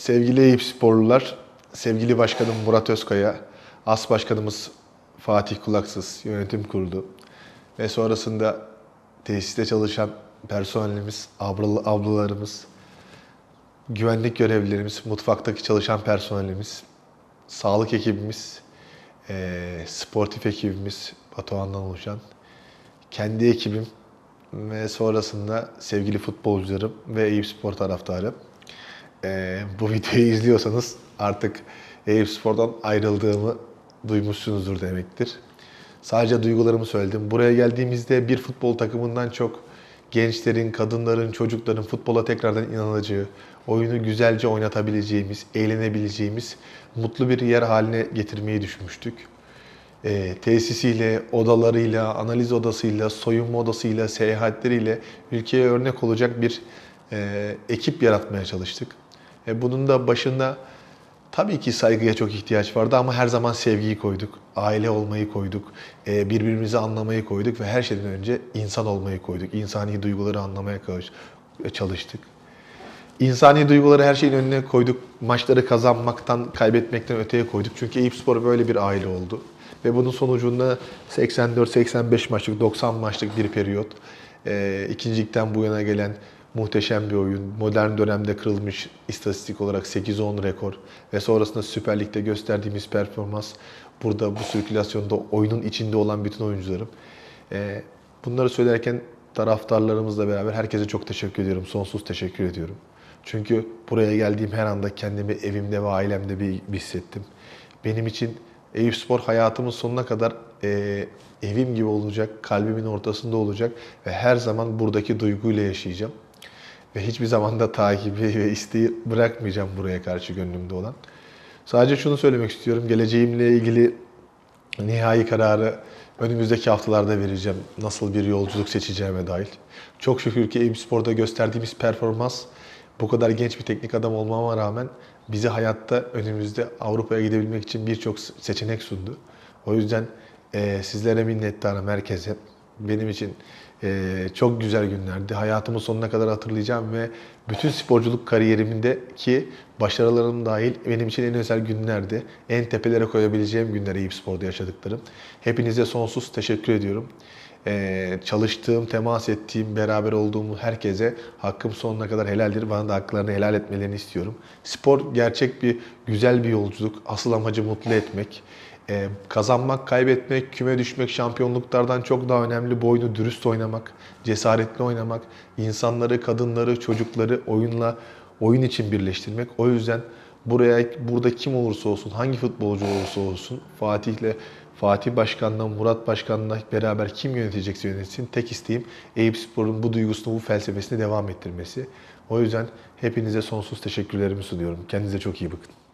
Sevgili Eyüp Sporlular, sevgili Başkanım Murat Özkaya, As Başkanımız Fatih Kulaksız yönetim kurdu ve sonrasında tesiste çalışan personelimiz, abla- ablalarımız, güvenlik görevlilerimiz, mutfaktaki çalışan personelimiz, sağlık ekibimiz, eee, sportif ekibimiz Batuhan'dan oluşan, kendi ekibim ve sonrasında sevgili futbolcularım ve Eyüp Spor taraftarı. Eee, bu videoyu izliyorsanız artık Eyüp Spor'dan ayrıldığımı duymuşsunuzdur demektir. Sadece duygularımı söyledim. Buraya geldiğimizde bir futbol takımından çok gençlerin, kadınların, çocukların futbola tekrardan inanacağı, oyunu güzelce oynatabileceğimiz, eğlenebileceğimiz mutlu bir yer haline getirmeyi düşünmüştük. E, tesisiyle, odalarıyla, analiz odasıyla, soyunma odasıyla, seyahatleriyle ülkeye örnek olacak bir e, ekip yaratmaya çalıştık. E, bunun da başında tabii ki saygıya çok ihtiyaç vardı ama her zaman sevgiyi koyduk. Aile olmayı koyduk, e, birbirimizi anlamayı koyduk ve her şeyden önce insan olmayı koyduk. İnsani duyguları anlamaya çalış- çalıştık. İnsani duyguları her şeyin önüne koyduk. Maçları kazanmaktan, kaybetmekten öteye koyduk. Çünkü Eyüp Spor böyle bir aile oldu. Ve bunun sonucunda 84-85 maçlık, 90 maçlık bir periyot. Ee, ikinci ligden bu yana gelen muhteşem bir oyun. Modern dönemde kırılmış istatistik olarak 8-10 rekor. Ve sonrasında Süper Lig'de gösterdiğimiz performans. Burada bu sirkülasyonda oyunun içinde olan bütün oyuncularım. Ee, bunları söylerken taraftarlarımızla beraber herkese çok teşekkür ediyorum. Sonsuz teşekkür ediyorum. Çünkü buraya geldiğim her anda kendimi evimde ve ailemde bir, bir hissettim. Benim için Eyüp Spor hayatımın sonuna kadar e, evim gibi olacak, kalbimin ortasında olacak ve her zaman buradaki duyguyla yaşayacağım. Ve hiçbir zaman da takibi ve isteği bırakmayacağım buraya karşı gönlümde olan. Sadece şunu söylemek istiyorum. Geleceğimle ilgili nihai kararı önümüzdeki haftalarda vereceğim. Nasıl bir yolculuk seçeceğime dair. Çok şükür ki Eyüp Spor'da gösterdiğimiz performans bu kadar genç bir teknik adam olmama rağmen bizi hayatta önümüzde Avrupa'ya gidebilmek için birçok seçenek sundu. O yüzden e, sizlere minnettarım herkese. Benim için e, çok güzel günlerdi. Hayatımın sonuna kadar hatırlayacağım ve bütün sporculuk kariyerimdeki başarılarım dahil benim için en özel günlerdi. En tepelere koyabileceğim günler Eyüp Spor'da yaşadıklarım. Hepinize sonsuz teşekkür ediyorum. Ee, çalıştığım, temas ettiğim, beraber olduğum herkese hakkım sonuna kadar helaldir. Bana da haklarını helal etmelerini istiyorum. Spor gerçek bir, güzel bir yolculuk. Asıl amacı mutlu etmek. Ee, kazanmak, kaybetmek, küme düşmek, şampiyonluklardan çok daha önemli. Bu oyunu dürüst oynamak, cesaretli oynamak, insanları, kadınları, çocukları oyunla, oyun için birleştirmek. O yüzden buraya, burada kim olursa olsun, hangi futbolcu olursa olsun, Fatih'le Fatih Başkan'la, Murat Başkan'la beraber kim yönetecekse yönetsin. Tek isteğim Eyüp Spor'un bu duygusunu, bu felsefesini devam ettirmesi. O yüzden hepinize sonsuz teşekkürlerimi sunuyorum. Kendinize çok iyi bakın.